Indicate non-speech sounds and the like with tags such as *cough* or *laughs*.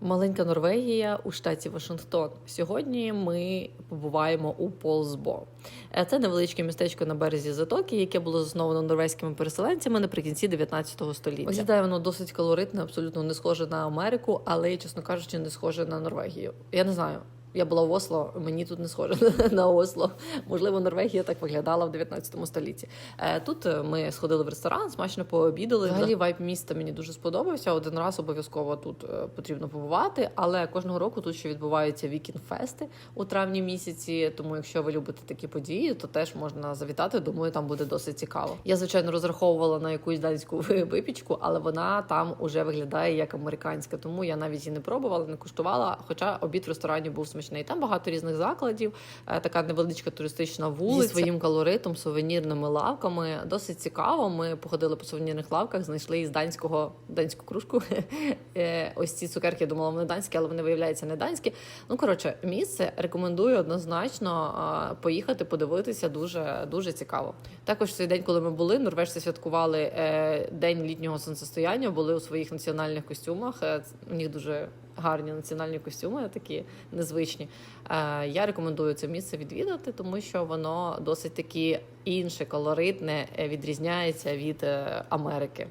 Маленька Норвегія у штаті Вашингтон. Сьогодні ми побуваємо у Полсбо. Е, Це невеличке містечко на березі затоки, яке було засновано норвезькими переселенцями наприкінці 19 століття. Виглядає воно досить колоритне, абсолютно не схоже на Америку, але чесно кажучи, не схоже на Норвегію. Я не знаю. Я була в Осло, мені тут не схоже *laughs* на Осло. Можливо, Норвегія так виглядала в 19 столітті. Е, Тут е, ми сходили в ресторан, смачно пообідали. Взагалі вайб міста мені дуже сподобався. Один раз обов'язково тут е, потрібно побувати. Але кожного року тут ще відбуваються вікінг-фести у травні місяці. Тому, якщо ви любите такі події, то теж можна завітати. Думаю, там буде досить цікаво. Я звичайно розраховувала на якусь данську *laughs* випічку, але вона там уже виглядає як американська. Тому я навіть і не пробувала, не куштувала. Хоча обід в ресторані був смачний. Там багато різних закладів, е, така невеличка туристична вулиця зі своїм колоритом, сувенірними лавками. Досить цікаво. Ми походили по сувенірних лавках, знайшли із данського данську кружку. Е, Ось ці цукерки я думала, вони данські, але вони виявляються не данські. Ну коротше, місце рекомендую однозначно поїхати, подивитися. Дуже дуже цікаво. Також цей день, коли ми були, норвежці святкували е, день літнього сонцестояння, були у своїх національних костюмах. Е, У них дуже гарні національні костюми, такі незвичні. Я рекомендую це місце відвідати, тому що воно досить таки інше, колоритне, відрізняється від Америки.